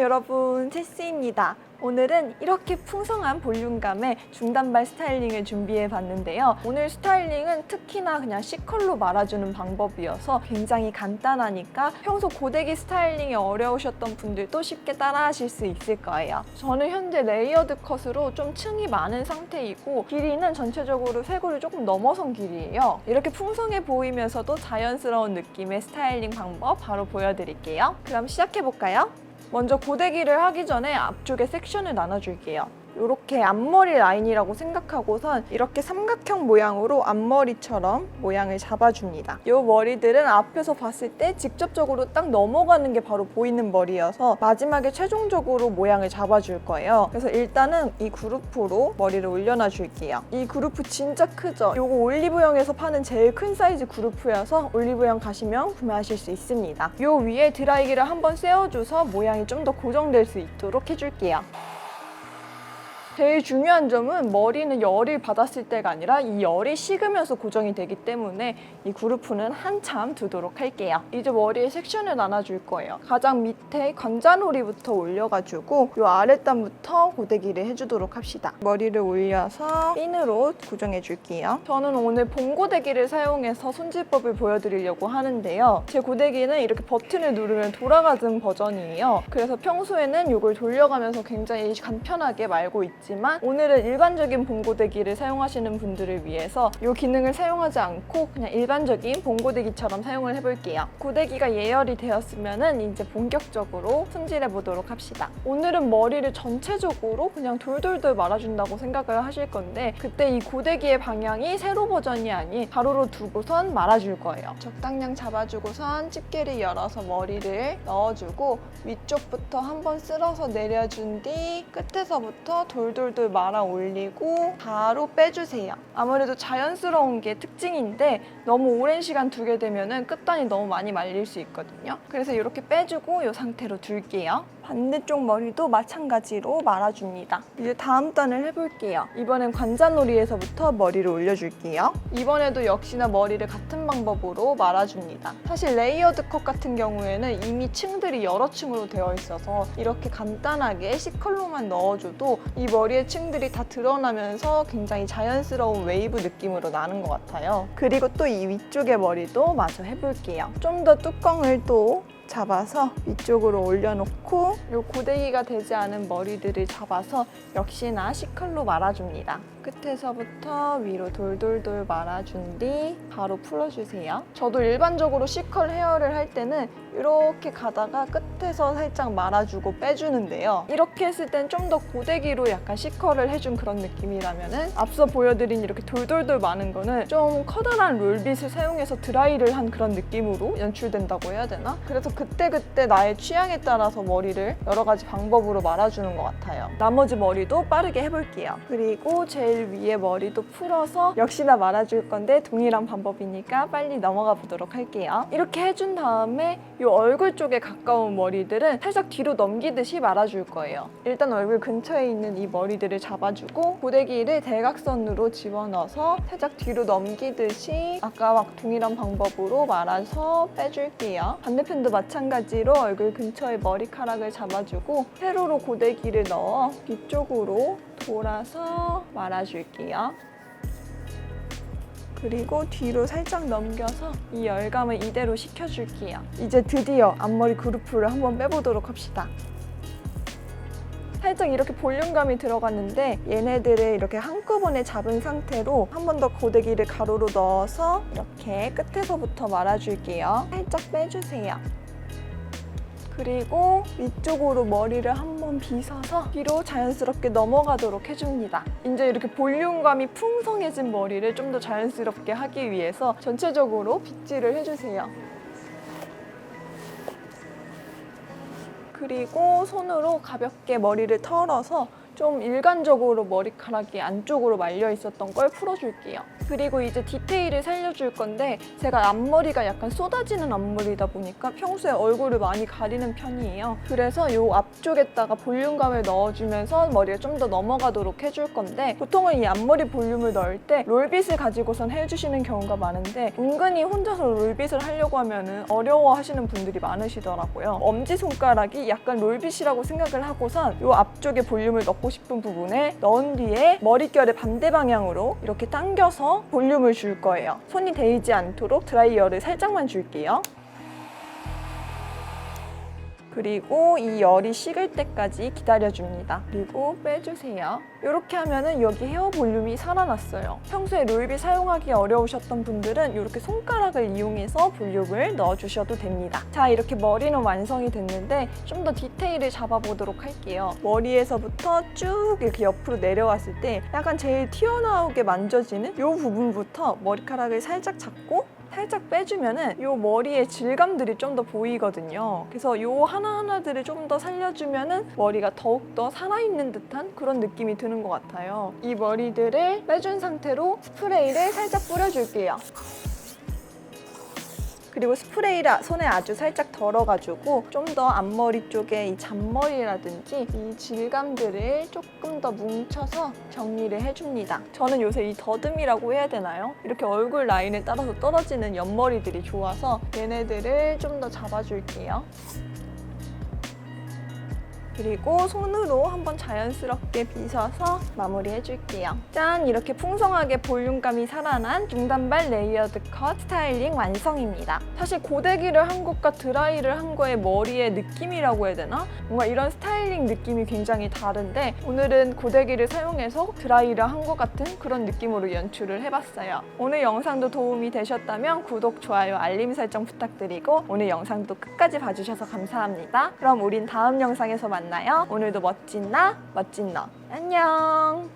여러분, 체스입니다. 오늘은 이렇게 풍성한 볼륨감의 중단발 스타일링을 준비해 봤는데요. 오늘 스타일링은 특히나 그냥 C컬로 말아주는 방법이어서 굉장히 간단하니까 평소 고데기 스타일링이 어려우셨던 분들도 쉽게 따라하실 수 있을 거예요. 저는 현재 레이어드 컷으로 좀 층이 많은 상태이고 길이는 전체적으로 쇄골을 조금 넘어선 길이에요. 이렇게 풍성해 보이면서도 자연스러운 느낌의 스타일링 방법 바로 보여드릴게요. 그럼 시작해 볼까요? 먼저 고데기를 하기 전에 앞쪽에 섹션을 나눠줄게요. 이렇게 앞머리 라인이라고 생각하고선 이렇게 삼각형 모양으로 앞머리처럼 모양을 잡아줍니다. 이 머리들은 앞에서 봤을 때 직접적으로 딱 넘어가는 게 바로 보이는 머리여서 마지막에 최종적으로 모양을 잡아줄 거예요. 그래서 일단은 이 그루프로 머리를 올려놔 줄게요. 이 그루프 진짜 크죠? 이거 올리브영에서 파는 제일 큰 사이즈 그루프여서 올리브영 가시면 구매하실 수 있습니다. 이 위에 드라이기를 한번 세워줘서 모양이 좀 더 고정될 수 있도록 해줄게요. 제일 중요한 점은 머리는 열을 받았을 때가 아니라 이 열이 식으면서 고정이 되기 때문에 이 그루프는 한참 두도록 할게요. 이제 머리에 섹션을 나눠줄 거예요. 가장 밑에 관자놀이부터 올려가지고 이 아랫단부터 고데기를 해주도록 합시다. 머리를 올려서 핀으로 고정해줄게요. 저는 오늘 봉고데기를 사용해서 손질법을 보여드리려고 하는데요. 제 고데기는 이렇게 버튼을 누르면 돌아가는 버전이에요. 그래서 평소에는 이걸 돌려가면서 굉장히 간편하게 말고 있지 만 오늘은 일반적인 봉고데기를 사용하시는 분들을 위해서 이 기능을 사용하지 않고 그냥 일반적인 봉고데기처럼 사용을 해볼게요. 고데기가 예열이 되었으면 이제 본격적으로 손질해 보도록 합시다. 오늘은 머리를 전체적으로 그냥 돌돌돌 말아준다고 생각을 하실 건데 그때 이 고데기의 방향이 세로 버전이 아닌 가로로 두고선 말아줄 거예요. 적당량 잡아주고선 집게를 열어서 머리를 넣어주고 위쪽부터 한번 쓸어서 내려준 뒤 끝에서부터 돌돌 돌 말아 올리고 바로 빼주세요. 아무래도 자연스러운 게 특징인데 너무 오랜 시간 두게 되면 끝단이 너무 많이 말릴 수 있거든요. 그래서 이렇게 빼주고 이 상태로 둘게요. 반대쪽 머리도 마찬가지로 말아줍니다. 이제 다음 단을 해볼게요. 이번엔 관자놀이에서부터 머리를 올려줄게요. 이번에도 역시나 머리를 같은 방법으로 말아줍니다. 사실 레이어드 컷 같은 경우에는 이미 층들이 여러 층으로 되어 있어서 이렇게 간단하게 C컬러만 넣어줘도 이 머리의 층들이 다 드러나면서 굉장히 자연스러운 웨이브 느낌으로 나는 것 같아요. 그리고 또 이 위쪽의 머리도 마저 해볼게요. 좀 더 뚜껑을 또 잡아서 위쪽으로 올려놓고 이 고데기가 되지 않은 머리들을 잡아서 역시나 C컬로 말아줍니다. 끝에서부터 위로 돌돌돌 말아준 뒤 바로 풀어주세요. 저도 일반적으로 C컬 헤어를 할 때는 이렇게 가다가 끝에서 살짝 말아주고 빼주는데요. 이렇게 했을 땐 좀 더 고데기로 약간 C컬을 해준 그런 느낌이라면 앞서 보여드린 이렇게 돌돌돌 마는 거는 좀 커다란 롤빗을 사용해서 드라이를 한 그런 느낌으로 연출된다고 해야 되나? 그래서 그때그때 나의 취향에 따라서 머리를 여러 가지 방법으로 말아주는 것 같아요. 나머지 머리도 빠르게 해볼게요. 그리고 제일 위에 머리도 풀어서 역시나 말아줄 건데 동일한 방법이니까 빨리 넘어가 보도록 할게요. 이렇게 해준 다음에 이 얼굴 쪽에 가까운 머리들은 살짝 뒤로 넘기듯이 말아줄 거예요. 일단 얼굴 근처에 있는 이 머리들을 잡아주고 고데기를 대각선으로 집어넣어서 살짝 뒤로 넘기듯이 아까와 동일한 방법으로 말아서 빼줄게요. 반대편도 마찬가지로 얼굴 근처의 머리카락을 잡아주고 세로로 고데기를 넣어 뒤쪽으로 돌아서 말아줄게요. 그리고 뒤로 살짝 넘겨서 이 열감을 이대로 식혀줄게요. 이제 드디어 앞머리 그루프를 한번 빼보도록 합시다. 살짝 이렇게 볼륨감이 들어갔는데 얘네들을 이렇게 한꺼번에 잡은 상태로 한 번 더 고데기를 가로로 넣어서 이렇게 끝에서부터 말아줄게요. 살짝 빼주세요. 그리고 위쪽으로 머리를 한번 빗어서 뒤로 자연스럽게 넘어가도록 해줍니다. 이제 이렇게 볼륨감이 풍성해진 머리를 좀 더 자연스럽게 하기 위해서 전체적으로 빗질을 해주세요. 그리고 손으로 가볍게 머리를 털어서 좀 일관적으로 머리카락이 안쪽으로 말려 있었던 걸 풀어줄게요. 그리고 이제 디테일을 살려줄 건데 제가 앞머리가 약간 쏟아지는 앞머리다 보니까 평소에 얼굴을 많이 가리는 편이에요. 그래서 이 앞쪽에다가 볼륨감을 넣어주면서 머리가 좀더 넘어가도록 해줄 건데 보통은 이 앞머리 볼륨을 넣을 때 롤빗을 가지고선 해주시는 경우가 많은데 은근히 혼자서 롤빗을 하려고 하면은 어려워하시는 분들이 많으시더라고요. 엄지 손가락이 약간 롤빗이라고 생각을 하고선 이 앞쪽에 볼륨을 넣고 싶은 부분에 넣은 뒤에 머릿결의 반대 방향으로 이렇게 당겨서 볼륨을 줄 거예요. 손이 데이지 않도록 드라이어를 살짝만 줄게요. 그리고 이 열이 식을 때까지 기다려줍니다. 그리고 빼주세요. 이렇게 하면은 여기 헤어 볼륨이 살아났어요. 평소에 롤빗 사용하기 어려우셨던 분들은 이렇게 손가락을 이용해서 볼륨을 넣어주셔도 됩니다. 자, 이렇게 머리는 완성이 됐는데 좀 더 디테일을 잡아보도록 할게요. 머리에서부터 쭉 이렇게 옆으로 내려왔을 때 약간 제일 튀어나오게 만져지는 이 부분부터 머리카락을 살짝 잡고 살짝 빼주면은 이 머리의 질감들이 좀 더 보이거든요. 그래서 이 하나하나들을 좀 더 살려주면은 머리가 더욱더 살아있는 듯한 그런 느낌이 드는 것 같아요. 이 머리들을 빼준 상태로 스프레이를 살짝 뿌려줄게요. 그리고 스프레이를 손에 아주 살짝 덜어가지고 좀 더 앞머리 쪽에 이 잔머리라든지 이 질감들을 조금 더 뭉쳐서 정리를 해줍니다. 저는 요새 이 더듬이라고 해야 되나요? 이렇게 얼굴 라인에 따라서 떨어지는 옆머리들이 좋아서 얘네들을 좀 더 잡아줄게요. 그리고 손으로 한번 자연스럽게 빗어서 마무리해 줄게요. 짠! 이렇게 풍성하게 볼륨감이 살아난 중단발 레이어드 컷 스타일링 완성입니다. 사실 고데기를 한 것과 드라이를 한 거의 머리의 느낌이라고 해야 되나? 뭔가 이런 스타일링 느낌이 굉장히 다른데 오늘은 고데기를 사용해서 드라이를 한 것 같은 그런 느낌으로 연출을 해봤어요. 오늘 영상도 도움이 되셨다면 구독, 좋아요, 알림 설정 부탁드리고 오늘 영상도 끝까지 봐주셔서 감사합니다. 그럼 우린 다음 영상에서 만나요. 오늘도 멋진 나, 멋진 너. 안녕!